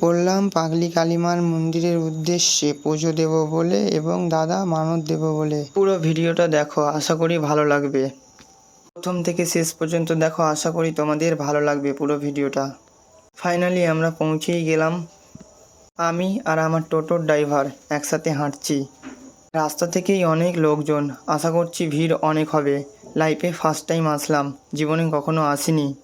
পড়লাম পাগলি কালীমার মন্দিরের উদ্দেশ্যে। পুজো দেব বলে এবং দাদা মানত দেব বলে। পুরো ভিডিওটা দেখো, আশা করি ভালো লাগবে। প্রথম থেকে শেষ পর্যন্ত দেখো, আশা করি তোমাদের ভালো লাগবে পুরো ভিডিওটা। ফাইনালি আমরা পৌঁছেই গেলাম। আমি আর আমার টোটোর ড্রাইভার একসাথে হাঁটছি। রাস্তা থেকেই অনেক লোকজন। আশা করছি ভিড় অনেক হবে। লাইফে ফার্স্ট টাইম আসলাম। জীবনে কখনো আসিনি।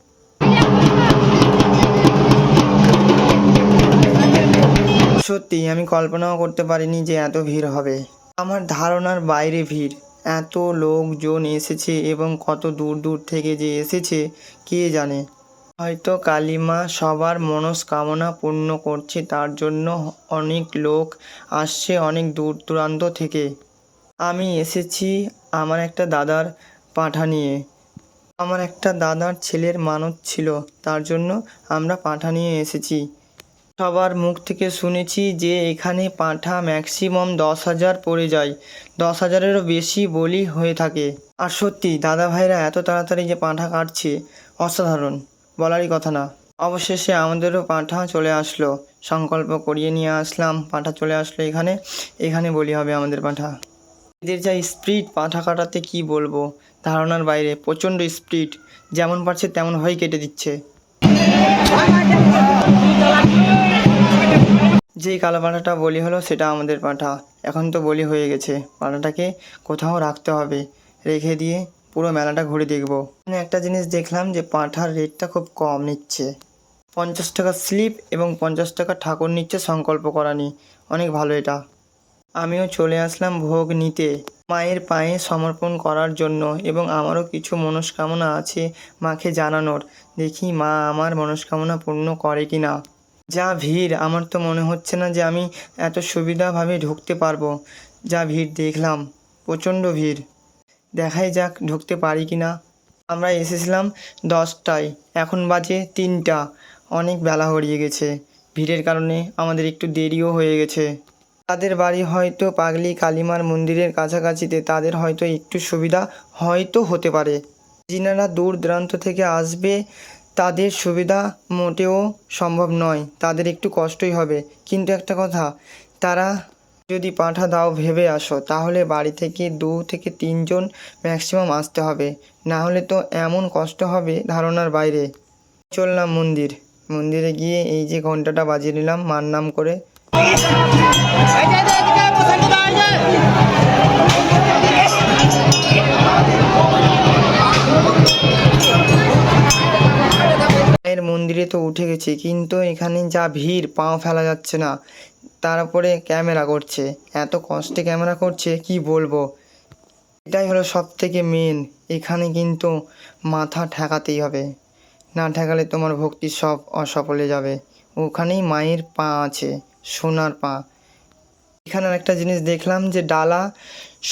সত্যি আমি কল্পনাও করতে পারিনি যে এত ভিড় হবে। আমার ধারণার বাইরে ভিড়। এত লোকজন এসেছে এবং কত দূর দূর থেকে যে এসেছে, কে জানে? হয়তো কালিমা সবার মনস্কামনা পূর্ণ করছে, তার জন্য অনেক লোক আসছে অনেক দূর দূরান্ত থেকে। আমি এসেছি আমার একটা দাদার পাঠা নিয়ে। আমার একটা দাদার ছেলের মানত ছিল, তার জন্য আমরা পাঠা নিয়ে এসেছি। সবার মুখ থেকে শুনেছি যে এখানে পাঁঠা ম্যাক্সিমাম দশ হাজার পড়ে যায়। দশ হাজারেরও বেশি বলি হয়ে থাকে। আর সত্যি, দাদা ভাইরা এত তাড়াতাড়ি যে পাঁঠা কাটছে, অসাধারণ। বলারই কথা না। অবশেষে আমাদেরও পাঁঠা চলে আসলো। সংকল্প করিয়ে নিয়ে আসলাম, পাঁঠা চলে আসলো এখানে। এখানে বলি হবে আমাদের পাঁঠা। এদের যা স্পিড, পাঁঠা কাটাতে কি বলব? ধারণার বাইরে প্রচণ্ড স্পিড। যেমন পারছে তেমন হয়ে কেটে দিচ্ছে। যেই কালো পাঁঠাটা বলি হলো, সেটা আমাদের পাঁঠা। এখন তো বলি হয়ে গেছে। পাঁঠাটাকে কোথাও রাখতে হবে। রেখে দিয়ে পুরো মেলাটা ঘুরে দেখব। একটা জিনিস দেখলাম যে পাঁঠার রেটটা খুব কম নিচ্ছে। পঞ্চাশ টাকা স্লিপ এবং পঞ্চাশ টাকা ঠাকুর নিচ্ছে সংকল্প করানি অনেক ভালো এটা। আমিও চলে আসলাম ভোগ নিতে। মায়ের পায়ে সমর্পণ করার জন্য এবং আমারও কিছু মনস্কামনা আছে মাকে জানানোর। দেখি মা আমার মনস্কামনা পূর্ণ করে কি না যা ভিড়, আমার তো মনে হচ্ছে না যে আমি এত সুবিধাভাবে ঢুকতে পারব। যা ভিড়, দেখলাম, প্রচণ্ড ভিড়। দেখাই যাক, ঢুকতে পারি কি না আমরা এসেছিলাম দশটায়, এখন বাজে তিনটা। অনেক বেলা হরিয়ে গেছে। ভিড়ের কারণে আমাদের একটু দেরিও হয়ে গেছে। তাদের বাড়ি হয়তো পাগলি কালীমার মন্দিরের কাছাকাছিতে, তাদের হয়তো একটু সুবিধা হয়তো হতে পারে। যিনারা দূর দূরান্ত থেকে আসবে তাদের সুবিধা মোটেও সম্ভব নয় তাদের একটু কষ্টই হবে কিন্তু একটা কথা তারা যদি পাঁঠা দাও ভেবে আসো তাহলে বাড়ি থেকে দু থেকে তিনজন ম্যাক্সিমাম আসতে হবে না হলে তো এমন কষ্ট হবে ধারণার বাইরে চললাম মন্দির মন্দিরে গিয়ে এই যে ঘন্টাটা বাজিয়ে নিলাম মার নাম করে এর মন্দিরে তো উঠে গেছি, কিন্তু এখানে যা ভিড়, পাও ফেলা যাচ্ছে না। তারপরে ক্যামেরা করছে। এত কষ্টে ক্যামেরা করছে, কি বলব? এটাই হলো সব থেকে মেন এখানে কিন্তু মাথা ঠেকাতেই হবে। না ঠেকালে তোমার ভক্তি সব অসফলে যাবে। ওখানেই মায়ের পা আছে, সোনার পা। এখানে একটা জিনিস দেখলাম যে ডালা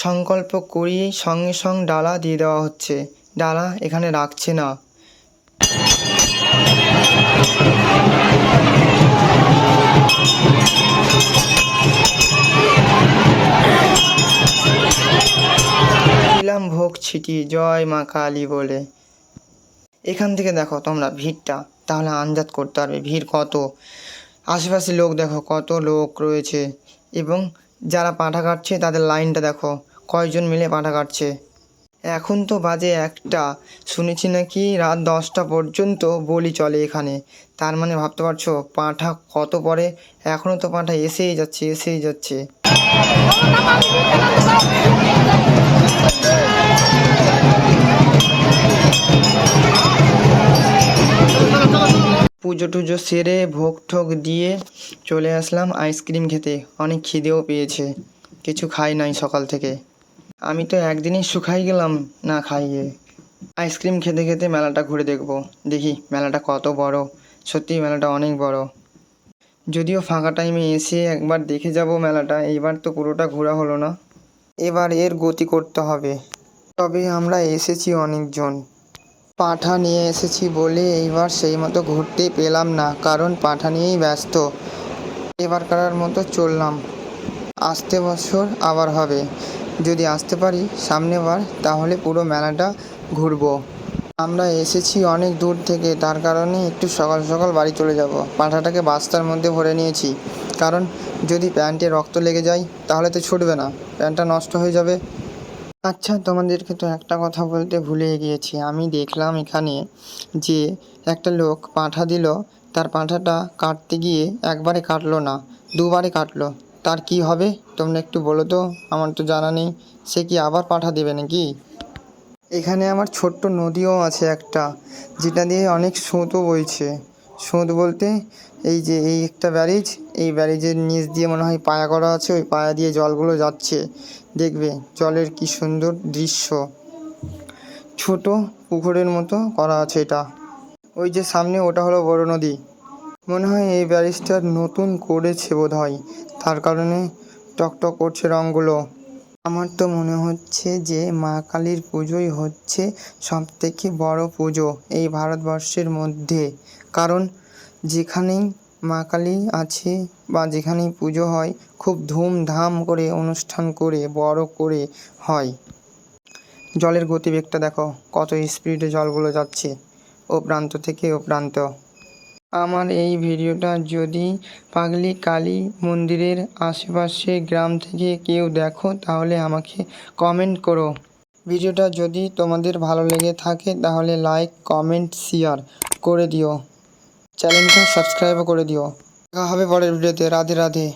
সংকল্প করিয়েই সঙ্গে সঙ্গে ডালা দিয়ে দেওয়া হচ্ছে। ডালা এখানে রাখছে না। ভোগ ছিটি, জয় মা কালী বলে। এখান থেকে দেখো তোমরা ভিড়টা, তাহলে আন্দাজ করতে পারবে। ভিড় কত? আশেপাশে লোক দেখো, কত লোক রয়েছে। এবং যারা পাঁঠা কাটছে, তাদের লাইনটা দেখো, কয়জন মিলে পাঁঠা কাটছে। এখন তো বাজে একটা। শুনেছি নাকি রাত দশটা পর্যন্ত বলি চলে এখানে। তার মানে ভাবতে পারছ, পাঁঠা কত পরে এখনও তো পাঁঠা এসেই যাচ্ছে এসেই যাচ্ছে। পুজো টুজো সেরে ভোগ ঠোক দিয়ে চলে আসলাম আইসক্রিম খেতে। অনেক খিদেও পেয়েছে। কিছু খাই নাই সকাল থেকে। আমি তো একদিনই শুকাই গেলাম না খাইয়ে। আইসক্রিম খেতে খেতে মেলাটা ঘুরে দেখব। দেখি মেলাটা কত বড়। সত্যি মেলাটা অনেক বড়। যদিও ফাঁকা টাইমে এসে একবার দেখে যাব মেলাটা, এইবার তো পুরোটা ঘোরা হলো না। এবার এর গতি করতে হবে। তবে আমরা এসেছি অনেকজন। পাঠা নিয়ে এসেছি বলে এইবার সেই মতো ঘুরতে পেলাম না, কারণ পাঠা নিয়েই ব্যস্ত। এবারকার মতো চললাম। আসতে বছর আবার হবে। যদি আসতে পারি সামনেবার, তাহলে পুরো মেলাটা ঘুরবো। আমরা এসেছি অনেক দূর থেকে, তার কারণে একটু সকাল সকাল বাড়ি চলে যাব। পাঁঠাটাকে বাস্তার মধ্যে ভরে নিয়েছি। কারণ যদি প্যান্টে রক্ত লেগে যায়, তাহলে তো ছুটবে না। প্যান্টটা নষ্ট হয়ে যাবে। আচ্ছা তোমাদেরকে তো একটা কথা বলতে ভুলে গিয়েছি। আমি দেখলাম এখানে যে একটা লোক পাঁঠা দিল, তার পাঁঠাটা কাটতে গিয়ে একবারে কাটলো না, দুবারে কাটলো। তার কি হবে? তোমরা একটু বলো তো, আমার তো জানা নেই। সে কি আবার পাঠা দেবে নাকি? এখানে আমার ছোট্ট নদীও আছে একটা, যেটা দিয়ে অনেক স্রোতও বইছে। স্রোত বলতে এই যে এই একটা ব্যারেজ, এই ব্যারেজের নিচ দিয়ে মনে হয় পায়া করা আছে, ওই পায়া দিয়ে জলগুলো যাচ্ছে। দেখবে জলের কি সুন্দর দৃশ্য। ছোট পুকুরের মতো করা আছে এটা। ওই যে সামনে ওটা হলো বড় নদী। মনে হয় এই ব্যারিস্টার নতুন করেছে বোধ হয় তার কারণে টকটক করছে রঙগুলো। আমার তো মনে হচ্ছে যে মা কালীর পুজোই হচ্ছে সব থেকে বড় পুজো এই ভারতবর্ষের মধ্যে। কারণ যেখানেই মা কালী আছে বা যেখানেই পুজো হয়, খুব ধুমধাম করে অনুষ্ঠান করে, বড় করে হয়। জলের গতিবেগটা দেখো, কত স্পিডে জলগুলো যাচ্ছে। ও প্রান্ত থেকে ও প্রান্ত। আমার এই ভিডিওটা যদি পাগলি কালী মন্দিরের আশেপাশে গ্রাম থেকে কেউ দেখো, তাহলে আমাকে কমেন্ট করো। ভিডিওটা যদি তোমাদের ভালো লেগে থাকে, তাহলে লাইক কমেন্ট শেয়ার করে দিও। চ্যানেলটা সাবস্ক্রাইবও করে দিও। দেখা হবে পরের ভিডিওতে। রাধে রাধে।